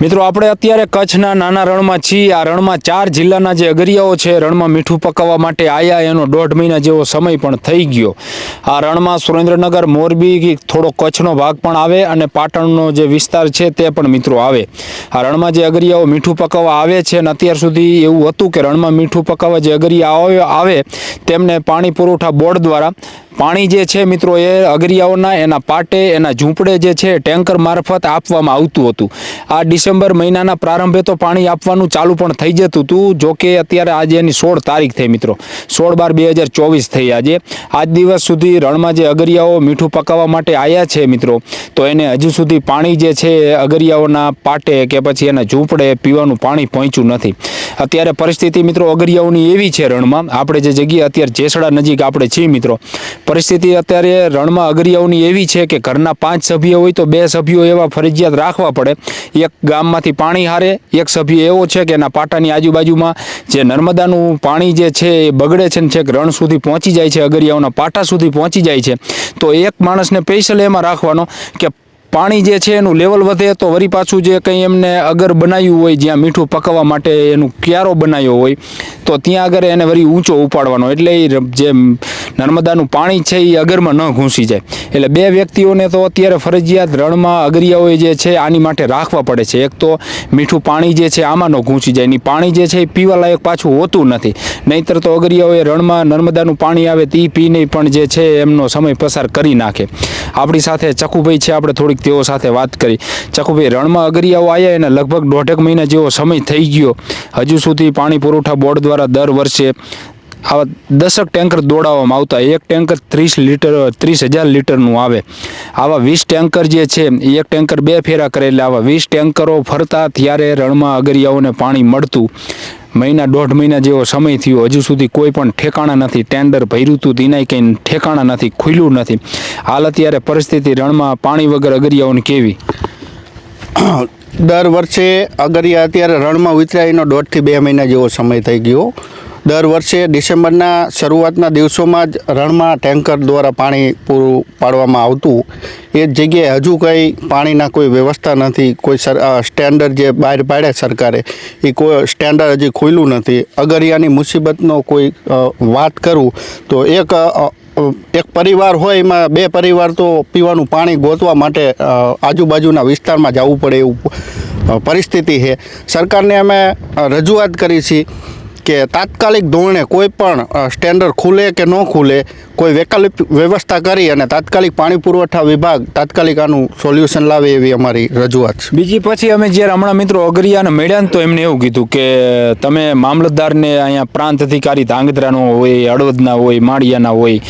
મિત્રો, આપણે અત્યારે કચ્છના નાના રણમાં છીએ. આ રણમાં ચાર જિલ્લાના જે અગરિયાઓ છે, રણમાં મીઠું પકાવવા માટે આયા એનો દોઢ મહિના જેવો સમય પણ થઈ ગયો. આ રણમાં સુરેન્દ્રનગર, મોરબી થોડો કચ્છનો ભાગ પણ આવે અને પાટણનો જે વિસ્તાર છે તે પણ મિત્રો આવે. આ રણમાં જે અગરિયાઓ મીઠું પકાવવા આવે છે અને અત્યાર સુધી એવું હતું કે રણમાં મીઠું પકાવવા જે અગરિયા આવે તેમને પાણી પુરવઠા બોર્ડ દ્વારા પાણી જે છે મિત્રો એ અગરિયાઓના, એના પાટે, એના ઝૂંપડે જે છે ટેન્કર મારફત આપવામાં આવતું હતું. આ ડિસેમ્બર મહિનાના પ્રારંભે તો પાણી આપવાનું ચાલુ પણ થઈ જતું હતું જોકે અત્યારે આજે એની સોળ તારીખ થઈ મિત્રો. સોળ બાર બે હજાર ચોવીસ થઈ આજે. આજ દિવસ સુધી રણમાં જે અગરિયાઓ મીઠું પકાવવા માટે આવ્યા છે મિત્રો, તો એને હજુ સુધી પાણી જે છે અગરિયાઓના પાટે કે પછી એના ઝૂંપડે પીવાનું પાણી પહોંચ્યું નથી. અત્યારે પરિસ્થિતિ મિત્રો અગરિયાઓની એવી છે રણમાં. આપણે જે જગ્યાએ અત્યારે જેસડા નજીક આપણે છીએ મિત્રો પરિસ્થિતિ અત્યારે રણમાં અગરિયાઓની એવી છે કે ઘરના પાંચ સભ્યો હોય તો બે સભ્યો એવા ફરજિયાત રાખવા પડે. એક ગામમાંથી પાણી હારે, એક સભ્ય એવો છે કે એના પાટાની આજુબાજુમાં જે નર્મદાનું પાણી જે છે એ બગડે છે ને છેક રણ સુધી પહોંચી જાય છે, અગરિયાઓના પાટા સુધી પહોંચી જાય છે. તો એક માણસને સ્પેશિયલ એમાં રાખવાનો કે પાણી જે છે એનું લેવલ વધે તો વળી પાછું જે કંઈ એમને અગર બનાવ્યું હોય, જ્યાં મીઠું પકવવા માટે એનું ક્યારો બનાવ્યો હોય, તો ત્યાં આગળ એને વળી ઊંચો ઉપાડવાનો. એટલે એ જે નર્મદાનું પાણી છે એ અગરમાં ન ઘૂસી જાય. એટલે બે વ્યક્તિઓને તો અત્યારે ફરજિયાત રણમાં અગરિયાઓએ જે છે આની માટે રાખવા પડે છે. એક તો મીઠું પાણી જે છે આમાં ન ઘૂંસી જાય. ની પાણી જે છે એ પીવા લાયક પાછું હોતું નથી. નહીંતર તો અગરિયાઓએ રણમાં નર્મદાનું પાણી આવે, તે પીને પણ જે છે એમનો સમય પસાર કરી નાખે. આપણી સાથે ચકુભાઈ છે, આપણે થોડીક તેઓ સાથે વાત કરી. ચકુભાઈ રણમાં અગરિયાઓ આવ્યા એને લગભગ દોઢેક મહિના જેવો સમય થઈ ગયો. હજુ સુધી પાણી પુરવઠા બોર્ડ દ્વારા દર વર્ષે આવા દસક ટેન્કર દોડાવવામાં આવતા. એક ટેન્કર ત્રીસ લીટર, ત્રીસ હજાર લીટરનું આવે. આવા વીસ ટેન્કર જે છે એક ટેન્કર બે ફેરા કરે એટલે આવા વીસ ટેન્કરો ફરતા ત્યારે રણમાં અગરિયાઓને પાણી મળતું. મહિના દોઢ મહિના જેવો સમય થયો. હજુ સુધી કોઈ પણ ઠેકાણા નથી. ટેન્ડર ભર્યું હતું તેનાય કંઈ ઠેકાણા નથી ખુલ્યું નથી. હાલ અત્યારે પરિસ્થિતિ રણમાં પાણી વગર અગરિયાઓને કેવી? દર વર્ષે અગરિયા અત્યારે રણમાં ઉતર્યા એનો દોઢથી બે મહિના જેવો સમય થઈ ગયો. દર વર્ષે ડિસેમ્બરના શરૂઆતના દિવસોમાં જ રણમાં ટેન્કર દ્વારા પાણી પૂરું પાડવામાં આવતું. એ જ જગ્યાએ હજુ કંઈ પાણીના કોઈ વ્યવસ્થા નથી. કોઈ સ્ટેન્ડર્ડ જે બહાર પાડે સરકારે, એ કોઈ સ્ટેન્ડર્ડ હજી ખુલ્યું નથી. અગરિયાની મુસીબતનો કોઈ વાત કરું તો એક એક પરિવાર હોય, એમાં બે પરિવાર તો પીવાનું પાણી ગોતવા માટે આજુબાજુના વિસ્તારમાં જવું પડે એવું પરિસ્થિતિ છે. સરકારને અમે રજૂઆત કરી છે. કે તાત્કાલિક ધોરણે કોઈ પણ સ્ટેન્ડર્ડ ખુલે કે ન ખુલે, કોઈ વૈકલ્પિક વ્યવસ્થા કરી અને તાત્કાલિક પાણી પુરવઠા વિભાગ તાત્કાલિક આનું સોલ્યુશન લાવે એવી અમારી રજૂઆત છે. બીજી પછી અમે જ્યારે હમણાં મિત્રો અગરિયાને મળ્યા તો એમને એવું કીધું કે તમે મામલતદારને અહીંયા પ્રાંત અધિકારી ધાંગધ્રાનો હોય, હળવદના હોય, માળિયાના હોય,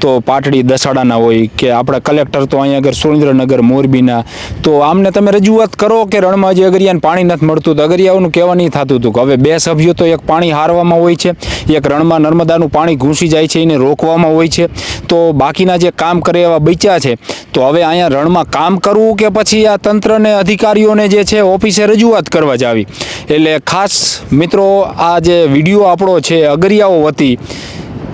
તો પાટડી દસાડાના હોય, કે આપણા કલેક્ટર તો અહીંયા આગળ સુરેન્દ્રનગર, મોરબીના, તો આમને તમે રજૂઆત કરો કે રણમાં જે અગરિયાને પાણી નથી મળતું, તો અગરિયાઓનું કહેવા નહીં થતું હતું કે હવે બે સભ્યો તો એક પાણી હારવામાં હોય છે. એક રણમાં નર્મદાનું પાણી ઘૂસી જાય છે, એને રોકવામાં હોય છે. તો બાકીના જે કામ કરે એવા બચ્યા છે, તો હવે અહીંયા રણમાં કામ કરવું કે પછી આ તંત્રને, અધિકારીઓને જે છે, ઓફિસે રજૂઆત કરવા જાવી એટલે ખાસ મિત્રો, આ જે વીડિયો આપણો છે, અગરિયાઓ વતી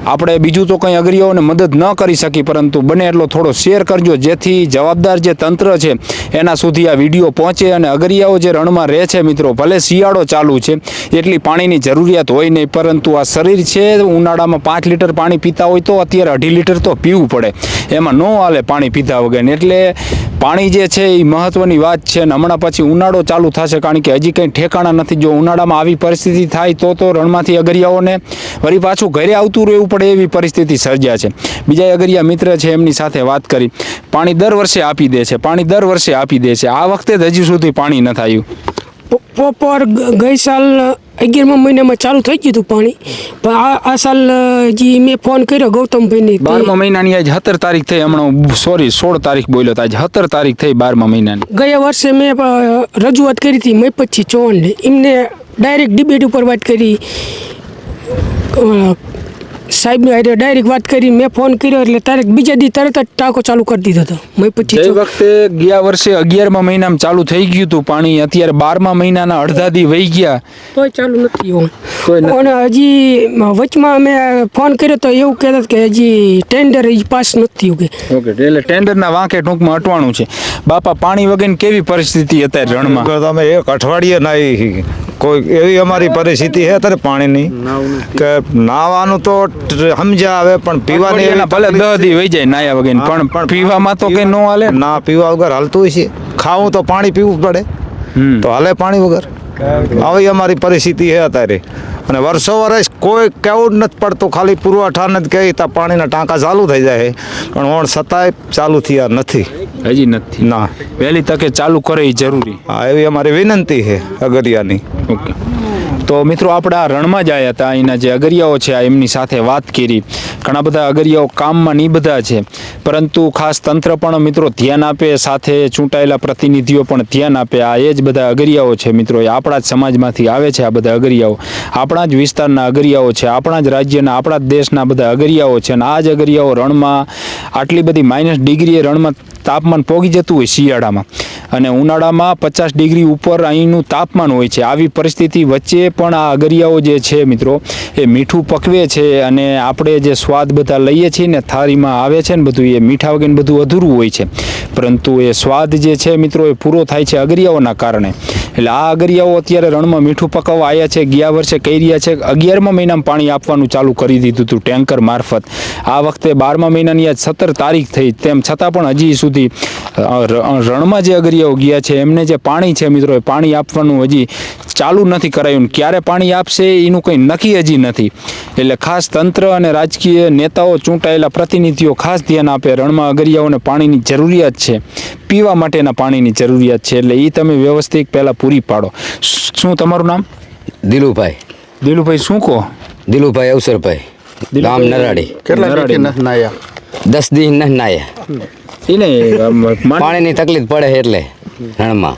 આપણે બીજું તો કંઈ અગરીઓને મદદ ન કરી શકી, પરંતુ બને એટલો થોડો શેર કરજો, જેથી જવાબદાર જે તંત્ર છે, એના સુધી આ વીડિયો પહોંચે અને અગરિયાઓ જે રણમાં રહે છે મિત્રો, ભલે શિયાળો ચાલુ છે, એટલી પાણીની જરૂરિયાત હોય નહીં, પરંતુ આ શરીર છે, ઉનાળામાં પાંચ લીટર પાણી પીતા હોય તો અત્યારે અઢી લીટર તો પીવું પડે. એમાં ન હાલે પાણી પીધા વગર. એટલે પાણી જે છે એ મહત્ત્વની વાત છે અને હમણાં પછી ઉનાળો ચાલુ થશે કારણ કે હજી કંઈ ઠેકાણા નથી. જો ઉનાળામાં આવી પરિસ્થિતિ થાય તો તો રણમાંથી અગરિયાઓને વળી પાછું ઘરે આવતું રહેવું પડે એવી પરિસ્થિતિ સર્જ્યા છે. બીજા અગરિયા મિત્ર છે એમની સાથે વાત કરી. પાણી દર વર્ષે આપી દે છે, પાણી દર વર્ષે આપી દે છે. આ વખતે જ હજી સુધી પાણી ન થયું. બપોર ગઈ સાલ અગિયારમા મહિનામાં ચાલુ થઈ ગયું હતું પાણી. પણ આ આ સાલ જે મેં ફોન કર્યો ગૌતમભાઈને બારમા મહિનાની આજ સત્તર તારીખ થઈ હમણાં સોરી સોળ તારીખ બોલ્યો તો આજ સત્તર તારીખ થઈ બારમા મહિનાની. ગયા વર્ષે મેં રજૂઆત કરી હતી મૈપતજી ચૌહાણને એમને ડાયરેક્ટ ડિબેટ ઉપર વાત કરી. સાહેબને હારે ડાયરેક્ટ વાત કરી મેં ફોન કર્યો એટલે તારે બીજા દી તરત જ ટાંકો ચાલુ કરી દીધો હતો. મેં પછી એ વખતે ગયા વર્ષે અગિયારમા મહિનામાં ચાલુ થઈ ગયું હતું પાણી અત્યારે બારમા મહિનાના અડધા દી વહી ગયા. તોય ચાલુ નથી એવું અને હજી વચમાં મેં ફોન કર્યો તો એવું કહેતા કે હજી ટેન્ડર હજી પાસ નથી થયું કે ઓકે એટલે ટેન્ડરના વાંકે ટૂંકમાં અટવાનું છે. બાપા પાણી વગર કેવી પરિસ્થિતિ અત્યારે રણમાં? તો તમે એક અઠવાડિયે નાહી કોઈ એવી અમારી પરિસ્થિતિ છે અત્યારે પાણીની કે નાવાનું તો સમજ્યા આવે પણ પીવાની એના ભલે દહ દી વહી જાય નાયા વગર પણ પણ પીવામાં તો કઈ ન હાલે ના. પીવા વગર હાલતું છે ખાવું તો પાણી પીવું જ પડે. હમ. તો હાલે પાણી વગર. આવી અમારી પરિસ્થિતિ છે અત્યારે. અને વર્ષો વર્ષ કોઈ કેવું જ નથી પડતું ખાલી પુરવઠાને નથી કહે તો પાણીના ટાંકા ચાલુ થઈ જાય પણ ઓણ છતાંય ચાલુ થયા નથી. હજી નથી. ના. વહેલી તકે ચાલુ કરે એ જરૂરી. હા એવી અમારી વિનંતી છે અગરિયાની. ઓકે. તો મિત્રો આપણા રણમાં જ આવ્યા હતા. અહીંના જે અગરિયાઓ છે, આ એમની સાથે વાત કરી. ઘણા બધા અગરિયાઓ કામમાં નિબધા છે. પરંતુ ખાસ તંત્ર પણ મિત્રો ધ્યાન આપે, સાથે ચૂંટાયેલા પ્રતિનિધિઓ પણ ધ્યાન આપે. આ એ જ બધા અગરિયાઓ છે મિત્રો. એ આપણા જ સમાજમાંથી આવે છે આ બધા અગરિયાઓ. આપણા જ વિસ્તારના અગરિયાઓ છે. આપણા જ રાજ્યના, આપણા જ દેશના બધા અગરિયાઓ છે. અને આ જ અગરિયાઓ રણમાં આટલી બધી માઇનસ ડિગ્રીએ રણમાં તાપમાન પોગી જતું હોય શિયાળામાં. અને ઉનાળામાં પચાસ ડિગ્રી ઉપર અહીંનું તાપમાન હોય છે. આવી પરિસ્થિતિ વચ્ચે પણ આ અગરિયાઓ જે છે મિત્રો, એ મીઠું પકવે છે અને આપણે જે સ્વાદ બધા લઈએ છીએ ને થાળીમાં આવે છે ને બધું, એ મીઠા વગેરે બધું અધૂરું હોય છે. પરંતુ એ સ્વાદ જે છે મિત્રો, એ પૂરો થાય છે અગરિયાઓના કારણે. એટલે આ અગરિયાઓ અત્યારે રણમાં મીઠું પકવવા આવ્યા છે, ગયા વર્ષે કહી રહ્યા છે, અગિયારમાં મહિનામાં પાણી આપવાનું ચાલુ કરી દીધું હતું ટેન્કર મારફત. આ વખતે બારમા મહિનાની આજ સત્તર તારીખ થઈ, તેમ છતાં પણ હજી સુધી રણમાં જે અગરિયાઓ ગયા છે, એમને જે પાણી છે મિત્રો પાણી આપવાનું હજી ચાલુ નથી કરાયું. ક્યારે પાણી આપશે એનું કંઈ નક્કી હજી નથી. એટલે ખાસ તંત્ર અને રાજકીય નેતાઓ ચૂંટાયેલા પ્રતિનિધિઓ ખાસ ધ્યાન આપે, રણમાં અગરિયાઓને પાણીની જરૂરિયાત છે. પીવા માટેના પાણીની જરૂરિયાત છે એટલે એ તમે વ્યવસ્થિત પહેલાં પૂરી પાડો. શું તમારું નામ? દિલુભાઈ. દિલુભાઈ શું કહો? દિલુભાઈ અવસરભાઈ. ગામ નરાડી. કેટલા દસ દિન ન નાયા. એને પાણીની તકલીફ પડે એટલે રણમાં.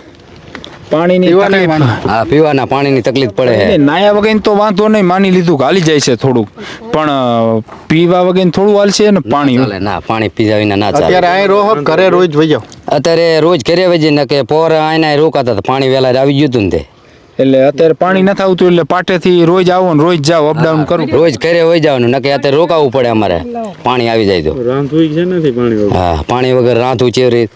પાણીની પાણી. હા પીવાના પાણીની તકલીફ પડે નાયા વગર તો વાંધો નહીં માની લીધું કે હાલી જાય છે થોડુંક. પણ પીવા વગર થોડું હાલશે ને પાણી. ના પાણી પીધા વિના ના ચાલે. અત્યારે અહીં રોહ ઘરે રોજ વહી અત્યારે રોજ ઘરે વજે ને કે પોર આયના રોકાતા હતા પાણી વેલા આવી ગયું હતું ને તે. એટલે અત્યારે પાણી નથી આવતું એટલે પાટેથી રોજ આવો ને રોજ જાઓ અપડાઉન કરું. રોજ ઘરે હોય જવાનું નકે અત્યારે રોકાવું પડે અમારે. પાણી આવી જાય તો. હા પાણી વગર રાંધવું ચેવરી એને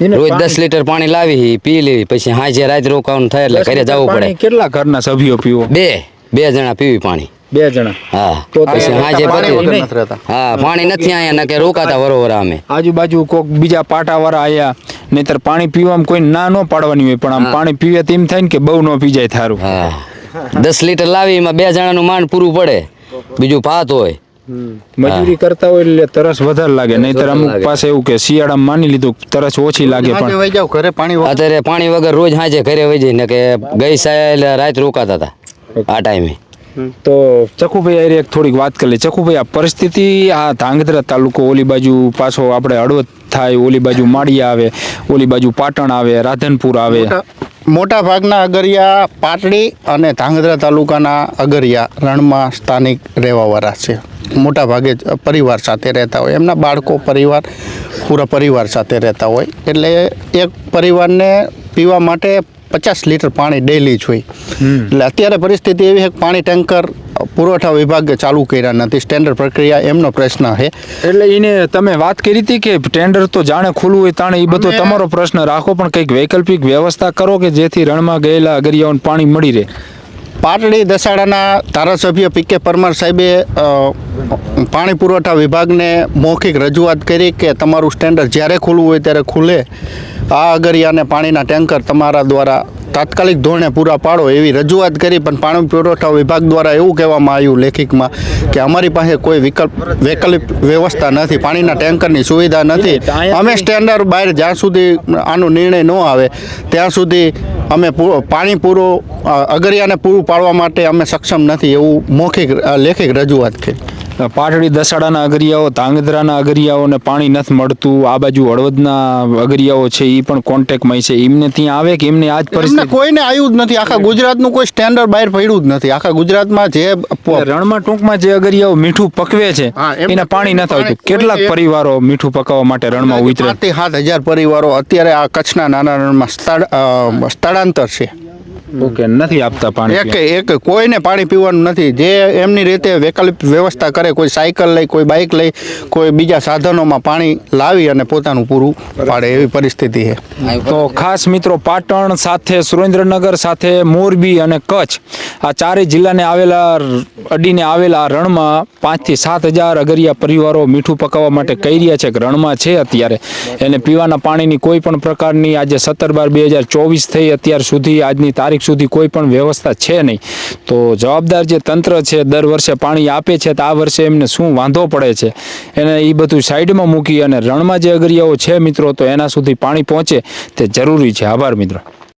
રોજ દસ લીટર પાણી લાવી પી લેવી પછી હાજે રાત રોકાવાનું થાય એટલે ઘરે જવું પડે. કેટલા ઘરના સભ્યો પીવો? બે બે જણા પીવી પાણી. બે જણા? હા. તો પછી હાજે પાણી હા પાણી નથી અહીંયા નકે રોકાતા વરોવર અમે. આજુબાજુ કોક બીજા પાટાવાળા આયા નહીતર પાણી પીવામાં કોઈ ના ન પાડવાની હોય પણ આમ. પાણી પીવે તેમ થાય ને કે બહુ ન પી જાય થારું. હા. દસ લીટર લાવી એમાં બે જણાનું માંડ પૂરું પડે. બીજું ભાત હોય. મજૂરી કરતા હોય એટલે તરસ વધારે લાગે. નહીતર અમુક પાસે એવું કે શિયાળામાં માની લીધું તરસ ઓછી લાગે પણ વહી ઘરે પાણી અત્યારે પાણી વગર રોજ હાજે ઘરે વહી જઈને કે ગઈ સાલ રાત રોકાતા હતા આ ટાઈમે. તો ચકુભાઈ એક થોડીક વાત કરી લઈએ ચકુભાઈ આ પરિસ્થિતિ આ ધાંગધ્રા તાલુકો ઓલી બાજુ પાછો આપણે હળવદ થાય ઓલી બાજુ માળિયા આવે ઓલી બાજુ પાટણ આવે રાધનપુર આવે. મોટા- મોટા ભાગના અગરિયા પાટડી અને ધાંગધ્રા તાલુકાના અગરિયા રણમાં સ્થાનિક રહેવાવાળા છે. મોટા ભાગે પરિવાર સાથે રહેતા હોય. એમના બાળકો પરિવાર પૂરા પરિવાર સાથે રહેતા હોય. એટલે એક પરિવારને પીવા માટે પચાસ લીટર પાણી ડેલી જ હોય. એટલે અત્યારે પરિસ્થિતિ એવી છે કે પાણી ટેન્કર પુરવઠા વિભાગે ચાલુ કર્યા નથી. સ્ટેન્ડર્ડ પ્રક્રિયા એમનો પ્રશ્ન છે. એટલે એને તમે વાત કરી હતી કે ટેન્ડર તો જાણે ખુલ્લું હોય તાણે એ બધો તમારો પ્રશ્ન રાખો પણ કંઈક વૈકલ્પિક વ્યવસ્થા કરો કે જેથી રણમાં ગયેલા અગરિયાઓને પાણી મળી રહે. પાટડી દસાડાના ધારાસભ્ય પી કે પરમાર સાહેબે પાણી પુરવઠા વિભાગને મૌખિક રજૂઆત કરી કે તમારું સ્ટેન્ડર્ડ જ્યારે ખુલ્લું હોય ત્યારે ખુલે. આ અગરિયાને પાણીના ટેન્કર તમારા દ્વારા તાત્કાલિક ધોરણે પૂરા પાડો એવી રજૂઆત કરી પણ પાણી પુરવઠા વિભાગ દ્વારા એવું કહેવામાં આવ્યું લેખિકમાં કે અમારી પાસે કોઈ વિકલ્પ વૈકલ્પિક વ્યવસ્થા નથી પાણીના ટેન્કરની સુવિધા નથી. અમે સ્ટેન્ડર્ડ બહાર જ્યાં સુધી આનો નિર્ણય ન આવે ત્યાં સુધી અમે પાણી પૂરું અગરિયાને પૂરું પાડવા માટે અમે સક્ષમ નથી એવું મૌખિક લેખિક રજૂઆત કરી પાટડી દસાડાના અગરિયાઓ ધાંગધ્રાના અગરિયાઓને પાણી નથી મળતું. આ બાજુ હળવદના અગરિયાઓ છે એ પણ કોન્ટેક્ટમાં છે. એમને ત્યાં આવે કે એમને આજ પરિસ્થિતિ કોઈને આવ્યું જ નથી. આખા ગુજરાતનું કોઈ સ્ટેન્ડર્ડ બહાર પડ્યું જ નથી. આખા ગુજરાતમાં જે રણમાં ટૂંકમાં જે અગરિયાઓ મીઠું પકવે છે એને પાણી નથી આવતું કેટલાક પરિવારો મીઠું પકાવવા માટે રણમાં ઉતરે. સાત હજાર પરિવારો અત્યારે આ કચ્છના નાના રણમાં સ્થળ સ્થળાંતર છે. ઓકે નથી આપતા પાણી એક એક કોઈને પાણી પીવાનું નથી. જે એમની રીતે વૈકલ્પિક વ્યવસ્થા કરે કોઈ સાયકલ લઈ કોઈ બાઇક લઈ કોઈ બીજા સાધનોમાં પાણી લાવી અને પોતાનું પૂરું પાડે એવી પરિસ્થિતિ છે. તો ખાસ મિત્રો પાટણ સાથે સુરેન્દ્રનગર સાથે મોરબી અને કચ્છ આ ચારેય જિલ્લાને આવેલા અડીને આવેલા આ રણમાં પાંચથી સાત હજાર અગરિયા પરિવારો મીઠું પકાવવા માટે કહી રહ્યા છે કે રણમાં છે અત્યારે. એને પીવાના પાણીની કોઈ પણ પ્રકારની આજે સત્તર બાર બે હજાર ચોવીસ થઈ અત્યાર સુધી આજની તારીખ સુધી કોઈ પણ વ્યવસ્થા છે નહીં. તો જવાબદાર જે તંત્ર છે, દર વર્ષે પાણી આપે છે, તો આ વર્ષે એમને શું વાંધો પડે છે? એને એ બધું સાઈડમાં મૂકી અને રણમાં જે અગરિયાઓ છે મિત્રો, તો એના સુધી પાણી પહોંચે તે જરૂરી છે. આભાર મિત્રો.